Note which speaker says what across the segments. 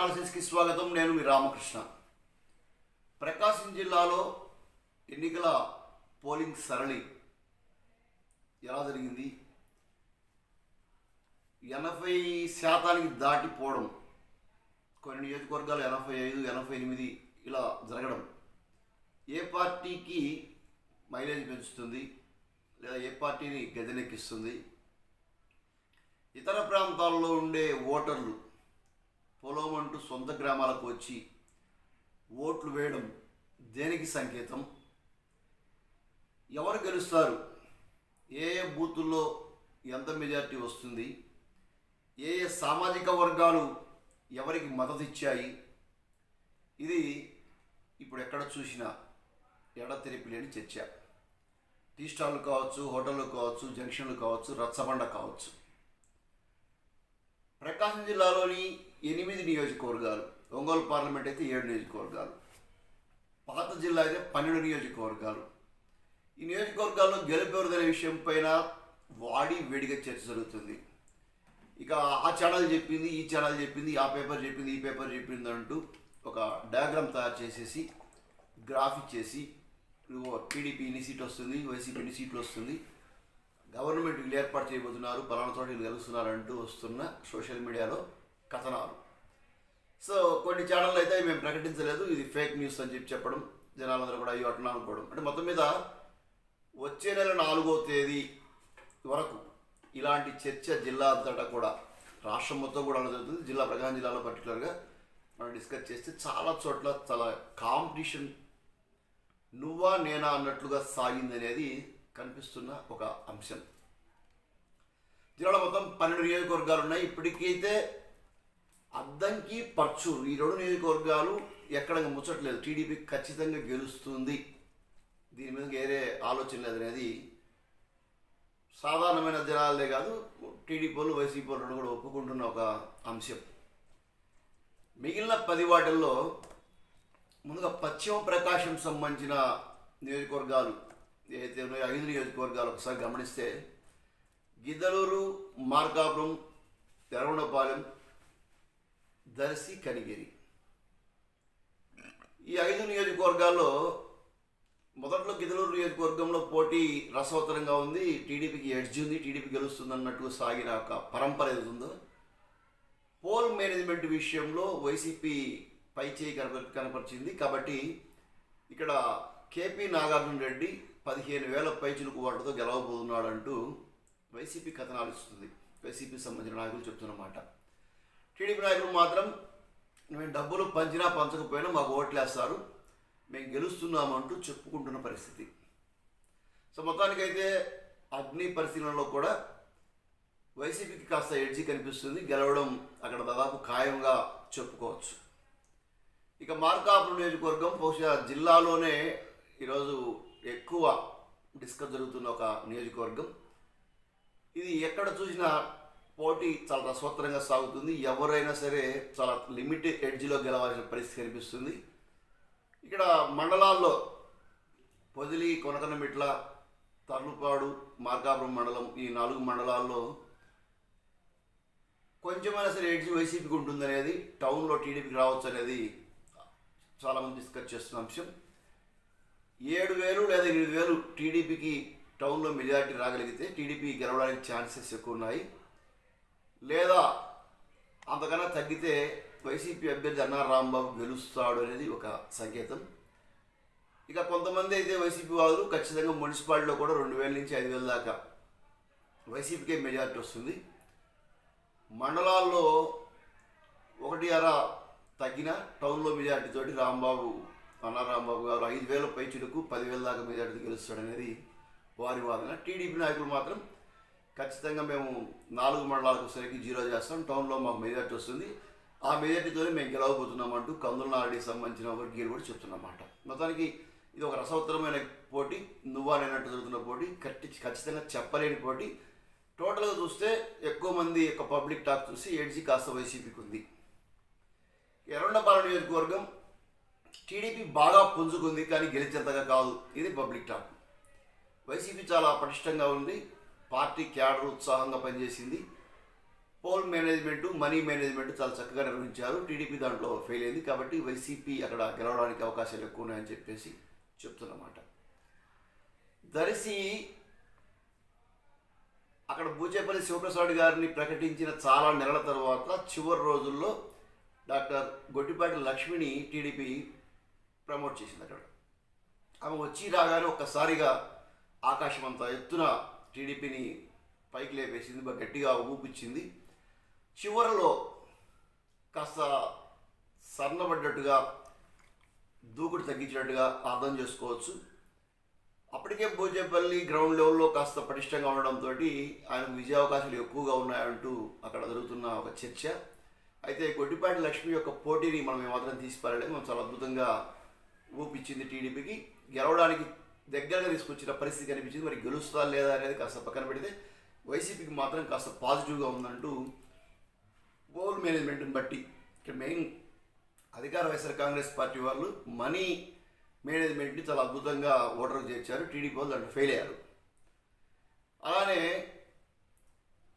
Speaker 1: అనాలిసిస్కి స్వాగతం. నేను మీ రామకృష్ణ. ప్రకాశం జిల్లాలో ఎన్నికల పోలింగ్ సరళి ఎలా జరిగింది? ఎనభై శాతానికి దాటిపోవడం కొన్ని నియోజకవర్గాలు ఎనభై ఐదు ఎనభై ఎనిమిది ఇలా జరగడం ఏ పార్టీకి మైలేజ్ పెంచుతుంది? లేదా ఏ పార్టీని గజనెక్కిస్తుంది ఇతర ప్రాంతాల్లో ఉండే ఓటర్లు పొలమంటూ సొంత గ్రామాలకు వచ్చి ఓట్లు వేయడం దేనికి సంకేతం? ఎవరు గెలుస్తారు? ఏ ఏ బూతుల్లో ఎంత మెజారిటీ వస్తుంది? ఏ ఏ సామాజిక వర్గాలు ఎవరికి మద్దతు ఇచ్చాయి ఇది ఇప్పుడు ఎక్కడ చూసినా ఎడతెరిపి లేని చర్చ. టీ స్టాల్లు కావచ్చు హోటళ్ళు కావచ్చు జంక్షన్లు కావచ్చు రచ్చబండ కావచ్చు. ప్రకాశం జిల్లాలోని ఎనిమిది నియోజకవర్గాలు ఒంగోలు పార్లమెంట్ అయితే ఏడు నియోజకవర్గాలు పాత జిల్లా అయితే పన్నెండు నియోజకవర్గాలు. ఈ నియోజకవర్గాల్లో గెలుపెవరిదనే విషయం పైన వాడి వేడిగా చర్చ జరుగుతుంది. ఇక ఆ ఛానల్ చెప్పింది ఈ ఛానల్ చెప్పింది ఆ పేపర్ చెప్పింది ఈ పేపర్ చెప్పింది అంటూ ఒక డయాగ్రామ్ తయారు చేసేసి గ్రాఫిక్ చేసి టీడీపీ ఇన్ని సీట్లు వస్తుంది వైసీపీ ఇన్ని సీట్లు వస్తుంది గవర్నమెంట్ వీళ్ళు ఏర్పాటు చేయబోతున్నారు పలానా చోట వీళ్ళు గెలుస్తున్నారు అంటూ వస్తున్న సోషల్ మీడియాలో కథనాలు. సో కొన్ని ఛానళ్ళు అయితే మేము ప్రకటించలేదు. ఇది ఫేక్ న్యూస్ అని చెప్పి చెప్పడం జనాలందరూ కూడా అయ్యో అట్లా అనుకోవడం. అంటే మొత్తం మీద వచ్చే నెల నాలుగో తేదీ వరకు ఇలాంటి చర్చ జిల్లా అంతటా కూడా రాష్ట్రం మొత్తం కూడా అలా జరుగుతుంది. జిల్లా ప్రకాశం జిల్లాలో పర్టికులర్గా మనం డిస్కస్ చేస్తే చాలా చోట్ల చాలా కాంపిటీషన్ నువ్వా నేనా అన్నట్లుగా సాగింది అనేది కనిపిస్తున్న ఒక అంశం. జిల్లాలో మొత్తం పన్నెండు నియోజకవర్గాలు ఉన్నాయి. ఇప్పటికైతే అద్దంకి పర్చూరు ఈ రెండు నియోజకవర్గాలు ఎక్కడ ముచ్చట్లేదు. టీడీపీ ఖచ్చితంగా గెలుస్తుంది. దీని మీద వేరే ఆలోచన లేదు అనేది సాధారణమైన జనాలే కాదు టీడీపీ వాళ్ళు వైసీపీ వాళ్ళు కూడా ఒప్పుకుంటున్న ఒక అంశం. మిగిలిన పది వాటిల్లో ముందుగా పశ్చిమ ప్రకాశం సంబంధించిన నియోజకవర్గాలు ఏదైతే ఉన్నాయో ఐదు నియోజకవర్గాలు ఒకసారి గమనిస్తే గిద్దలూరు మార్కాపురం తెరవణపాలెం దర్శి కనిగిరి. ఈ ఐదు నియోజకవర్గాల్లో మొదట్లో గిద్దలూరు నియోజకవర్గంలో పోటీ రసవతరంగా ఉంది. టీడీపీకి ఎడ్జ్ ఉంది. టీడీపీ గెలుస్తుంది అన్నట్టు సాగిన ఒక పరంపర ఏదో పోల్ మేనేజ్మెంట్ విషయంలో వైసీపీ పై చేయి కనప కనపరిచింది. కాబట్టి ఇక్కడ కేపీ నాగార్జున రెడ్డి పదిహేను వేల పైచులకు ఓట్లతో గెలవబోతున్నాడంటూ వైసీపీ కథనాలు ఇస్తుంది. వైసీపీ సంబంధించిన నాయకులు చెప్తున్నమాట టీడీపీ నాయకులు మాత్రం మేము డబ్బులు పంచినా పంచకపోయినా మాకు ఓట్లేస్తారు. మేము గెలుస్తున్నామంటూ చెప్పుకుంటున్న పరిస్థితి. సో మొత్తానికైతే అగ్ని పరిశీలనలో కూడా వైసీపీకి కాస్త ఎడ్జి కనిపిస్తుంది. గెలవడం అక్కడ దాదాపు ఖాయంగా చెప్పుకోవచ్చు. ఇక మార్కాపురం నియోజకవర్గం బహుశా జిల్లాలోనే ఈరోజు ఎక్కువ డిస్కస్ జరుగుతున్న ఒక నియోజకవర్గం. ఇది ఎక్కడ చూసినా పోటీ చాలా రసవత్తరంగా సాగుతుంది. ఎవరైనా సరే చాలా లిమిట్ ఎడ్జ్లో గెలవాల్సిన పరిస్థితి కనిపిస్తుంది. ఇక్కడ మండలాల్లో పొదిలి కొనకనమిట్ల తర్లుపాడు మార్కాపురం మండలం ఈ నాలుగు మండలాల్లో కొంచెమైనా సరే ఎడ్జి వైసీపీకి ఉంటుంది అనేది టౌన్లో టీడీపీకి రావచ్చు అనేది చాలామంది డిస్కస్ చేస్తున్న అంశం. ఏడు వేలు లేదా ఎనిమిది వేలు టీడీపీకి టౌన్లో మెజారిటీ రాగలిగితే టీడీపీ గెలవడానికి ఛాన్సెస్ ఎక్కువ ఉన్నాయి. లేదా అంతకన్నా తగ్గితే వైసీపీ అభ్యర్థి అన్నార్ రాంబాబు గెలుస్తాడు అనేది ఒక సంకేతం. ఇక కొంతమంది అయితే వైసీపీ వాళ్ళు ఖచ్చితంగా మున్సిపాలిటీలో కూడా రెండు వేల నుంచి ఐదు వేల దాకా వైసీపీకే మెజారిటీ వస్తుంది. మండలాల్లో ఒకటి అర తగ్గిన టౌన్లో మెజారిటీ తోటి రాంబాబు అన్నారాంబాబు గారు ఐదు వేల పైచులకు పదివేల దాకా మెజారిటీ గెలుస్తాడనేది వారి వాదన. టీడీపీ నాయకులు మాత్రం ఖచ్చితంగా మేము నాలుగు మండలాలకు సరికి జీరో చేస్తాం. టౌన్లో మాకు మెజార్టీ వస్తుంది. ఆ మెజార్టీతోనే మేము గెలవబోతున్నామంటూ కందుల నాయుడికి సంబంధించిన వర్గీయులు కూడా చెప్తున్నమాట మొత్తానికి ఇది ఒక రసవత్తరమైన పోటీ నువ్వా నేనట్టు జరుగుతున్న పోటీ కట్టి ఖచ్చితంగా చెప్పలేని పోటీ. టోటల్గా చూస్తే ఎక్కువ మంది యొక్క పబ్లిక్ టాక్ చూసి ఏడ్జీ కాస్త వైసీపీకి ఉంది. ఎర్రగొండపాలెం నియోజకవర్గం టీడీపీ బాగా పుంజుకుంది కానీ గెలిచేంతగా కాదు. ఇది పబ్లిక్ టాక్. వైసీపీ చాలా పటిష్టంగా ఉంది. పార్టీ క్యాడర్ ఉత్సాహంగా పనిచేసింది. పోల్ మేనేజ్మెంట్ మనీ మేనేజ్మెంట్ చాలా చక్కగా నిర్వహించారు. టీడీపీ దాంట్లో ఫెయిల్ అయింది కాబట్టి వైసీపీ అక్కడ గెలవడానికి అవకాశాలు ఎక్కువ ఉన్నాయని చెప్పేసి చెప్తున్నమాట. దర్శి అక్కడ బూచేపల్లి శివప్రసాద్ గారిని ప్రకటించిన చాలా నెలల తర్వాత చివరి రోజుల్లో డాక్టర్ గొడ్డిపాటి లక్ష్మిని టీడీపీ ప్రమోట్ చేసింది అక్కడ. ఆమె వచ్చి రాగానే ఒక్కసారిగా ఆకాశం అంతా ఎత్తున టీడీపీని పైకి లేపేసింది బాగా గట్టిగా ఊపిచ్చింది చివరిలో కాస్త సన్నబడ్డట్టుగా దూకుడు తగ్గించినట్టుగా అర్థం చేసుకోవచ్చు. అప్పటికే బోజేపల్లి గ్రౌండ్ లెవెల్లో కాస్త పటిష్టంగా ఉండడంతో ఆయనకు విజయావకాశాలు ఎక్కువగా ఉన్నాయంటూ అక్కడ జరుగుతున్న ఒక చర్చ. అయితే గొడ్డిపాటి లక్ష్మి యొక్క పోటీని మనం ఏమాత్రం తీసిపారలేదు. మనం చాలా అద్భుతంగా ఊపిచ్చింది టీడీపీకి. గెలవడానికి దగ్గరగా తీసుకొచ్చిన పరిస్థితి కనిపించింది. మరి గెలుస్తా లేదా అనేది కాస్త పక్కన పెడితే వైసీపీకి మాత్రం కాస్త పాజిటివ్గా ఉందంటూ బోల్ మేనేజ్మెంట్ని బట్టి ఇక్కడ మెయిన్ అధికార వైఎస్ఆర్ కాంగ్రెస్ పార్టీ వాళ్ళు మనీ మేనేజ్మెంట్ని చాలా అద్భుతంగా ఓటర్లు చేర్చారు. టీడీపీ వాళ్ళు దాంట్లో ఫెయిల్ అయ్యారు. అలానే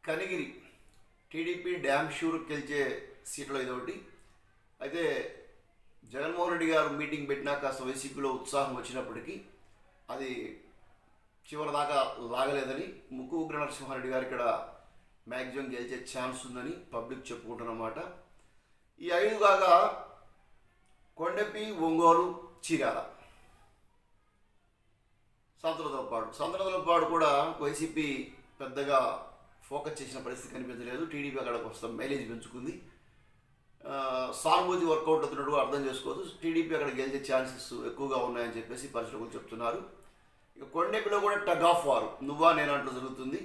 Speaker 1: కనిగిరి టీడీపీ డ్యామ్ షూర్ గెలిచే సీట్లో ఇదొకటి అయితే జగన్మోహన్ రెడ్డి గారు మీటింగ్ పెట్టినా కాస్త వైసీపీలో ఉత్సాహం వచ్చినప్పటికీ అది చివరి దాకా లాగలేదని ముక్కు ఉగ్ర నరసింహారెడ్డి గారు ఇక్కడ మ్యాక్సిమం గెలిచే ఛాన్స్ ఉందని పబ్లిక్ చెప్పుకుంటున్నమాట. ఈ ఐదు కాగా కొండపి ఒంగోలు చీరాల. సంతలతోపాడు సంతలతోపాడు కూడా వైసీపీ పెద్దగా ఫోకస్ చేసిన పరిస్థితి కనిపించలేదు. టీడీపీ అక్కడికి వస్తాం మైలేజ్ పెంచుకుంది. సానుభూతి వర్కౌట్ అవుతున్నట్టు అర్థం చేసుకోవచ్చు. టీడీపీ అక్కడ గెలిచే ఛాన్సెస్ ఎక్కువగా ఉన్నాయని చెప్పేసి పరిశ్రమలు చెప్తున్నారు. ఇక కొండెపిలో కూడా టగ్ ఆఫ్ వారు నువ్వా నేనంటూ జరుగుతుంది.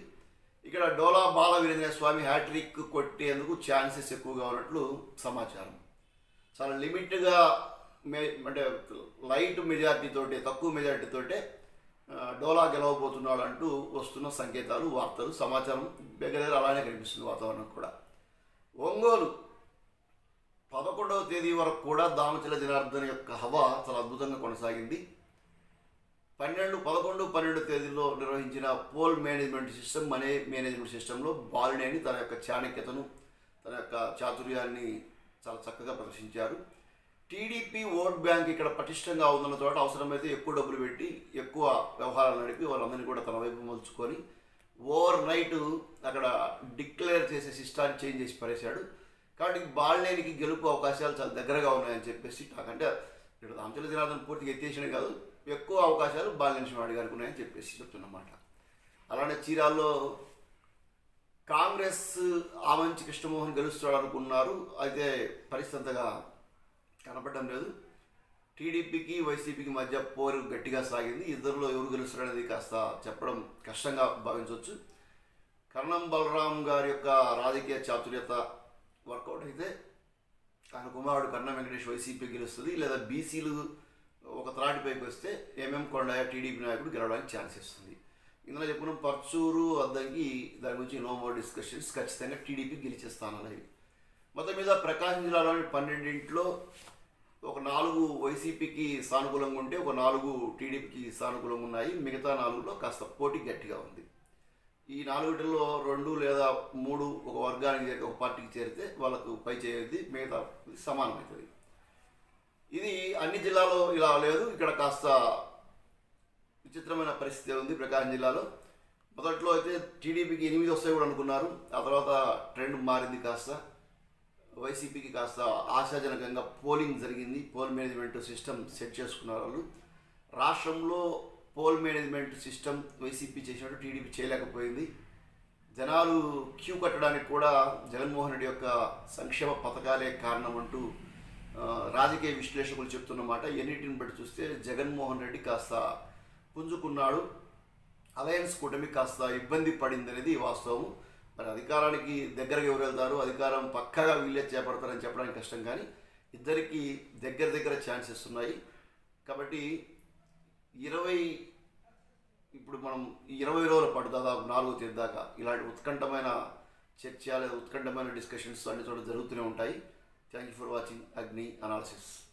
Speaker 1: ఇక్కడ డోలా బాల వీరేంద్ర స్వామి హ్యాట్రిక్ కొట్టేందుకు ఛాన్సెస్ ఎక్కువగా ఉన్నట్లు సమాచారం. చాలా లిమిట్గా మే అంటే లైట్ మెజారిటీతోటే తక్కువ మెజారిటీతోటే డోలా గెలవబోతున్నాడు అంటూ వస్తున్న సంకేతాలు వార్తలు సమాచారం దగ్గర దగ్గర అలానే కనిపిస్తుంది వాతావరణం కూడా. ఒంగోలు పదకొండవ తేదీ వరకు కూడా దామచల జనార్దన్ యొక్క హవా చాలా అద్భుతంగా కొనసాగింది. పన్నెండు పదకొండు పన్నెండు తేదీలో నిర్వహించిన poll management system money management సిస్టంలో బాలినేని తన యొక్క చాణక్యతను తన యొక్క చాతుర్యాన్ని చాలా చక్కగా ప్రదర్శించారు. టీడీపీ ఓట్ బ్యాంక్ ఇక్కడ పటిష్టంగా ఉందన్న చోట అవసరమైతే ఎక్కువ డబ్బులు పెట్టి ఎక్కువ వ్యవహారాలు నడిపి వాళ్ళందరినీ కూడా తన వైపు మలుచుకొని ఓవర్ నైట్ అక్కడ డిక్లేర్ చేసే సిస్టాన్ని చేంజ్ చేసి పడేశాడు. కాబట్టి బాలనేనికి గెలుపు అవకాశాలు చాలా దగ్గరగా ఉన్నాయని చెప్పేసి నాకంటే ఇక్కడ రామచంద్ర జనార్దన్ పూర్తిగా ఎత్తేసిన కాదు ఎక్కువ అవకాశాలు బాలనేని వాడి గారికి ఉన్నాయని చెప్పేసి చెప్తున్నమాట. అలానే చీరాల్లో కాంగ్రెస్ ఆమంచి కృష్ణమోహన్ గెలుస్తాడు అనుకున్నారు అయితే పరిస్థితి అంతగా కనపడడం లేదు. టీడీపీకి వైసీపీకి మధ్య పోరు గట్టిగా సాగింది. ఇద్దరిలో ఎవరు గెలుస్తారనేది కాస్త చెప్పడం కష్టంగా భావించవచ్చు. కర్ణం బలరాం గారి యొక్క రాజకీయ చాతుర్యత వర్కౌట్ అయితే ఆయన కుమారుడు కన్నా వెంకటేష్ వైసీపీ గెలుస్తుంది లేదా బీసీలు ఒక త్రాటిపైకి వస్తే ఎంఎం కొండయ్య టీడీపీ నాయకుడు గెలవడానికి ఛాన్స్ ఇస్తుంది. ఇందులో చెప్పుకున్న పర్చూరు అద్దంకి దాని గురించి నో మోర్ డిస్కషన్స్ ఖచ్చితంగా టీడీపీ గెలిచే మొత్తం మీద ప్రకాశం జిల్లాలోని పన్నెండింట్లో ఒక నాలుగు వైసీపీకి సానుకూలంగా ఉంటే ఒక నాలుగు టీడీపీకి సానుకూలంగా ఉన్నాయి. మిగతా నాలుగులో కాస్త పోటీ గట్టిగా ఉంది. ఈ నాలుగిటిలో రెండు లేదా మూడు ఒక వర్గానికి చేరి ఒక పార్టీకి చేరితే వాళ్ళకు పై చేయది మిగతా సమానమవుతుంది ఇది అన్ని జిల్లాలో ఇలా లేదు. ఇక్కడ కాస్త విచిత్రమైన పరిస్థితి ఉంది ప్రకాశం జిల్లాలో. మొదట్లో అయితే టీడీపీకి ఎనిమిది వస్తాయి కూడా అనుకున్నారు. ఆ తర్వాత ట్రెండ్ మారింది కాస్త. వైసీపీకి కాస్త ఆశాజనకంగా పోలింగ్ జరిగింది. పోల్ మేనేజ్మెంట్ సిస్టమ్ సెట్ చేసుకున్నారు వాళ్ళు. రాష్ట్రంలో పోల్ మేనేజ్మెంట్ సిస్టమ్ వైసీపీ చేసినట్టు టీడీపీ చేయలేకపోయింది. జనాలు క్యూ కట్టడానికి కూడా జగన్మోహన్ రెడ్డి యొక్క సంక్షేమ పథకాలే కారణం అంటూ రాజకీయ విశ్లేషకులు చెప్తున్నమాట. ఎన్నిటిని బట్టి చూస్తే జగన్మోహన్ రెడ్డి కాస్త పుంజుకున్నాడు. అలయన్స్ కూటమి కాస్త ఇబ్బంది పడింది అనేది వాస్తవం. మరి అధికారానికి దగ్గరగా ఎవరు వెళ్తారు? అధికారం పక్కగా వీళ్ళే చేపడతారని చెప్పడానికి కష్టం కానీ ఇద్దరికి దగ్గర దగ్గర ఛాన్సెస్ ఉన్నాయి. కాబట్టి ఇరవై ఇప్పుడు మనం ఇరవై రోజుల పాటు దాదాపు నాలుగో తేదీ దాకా ఇలాంటి ఉత్కంఠమైన చర్చ లేదా ఉత్కంఠమైన డిస్కషన్స్ అన్ని చోట జరుగుతూనే ఉంటాయి. Thank you for watching Agni analysis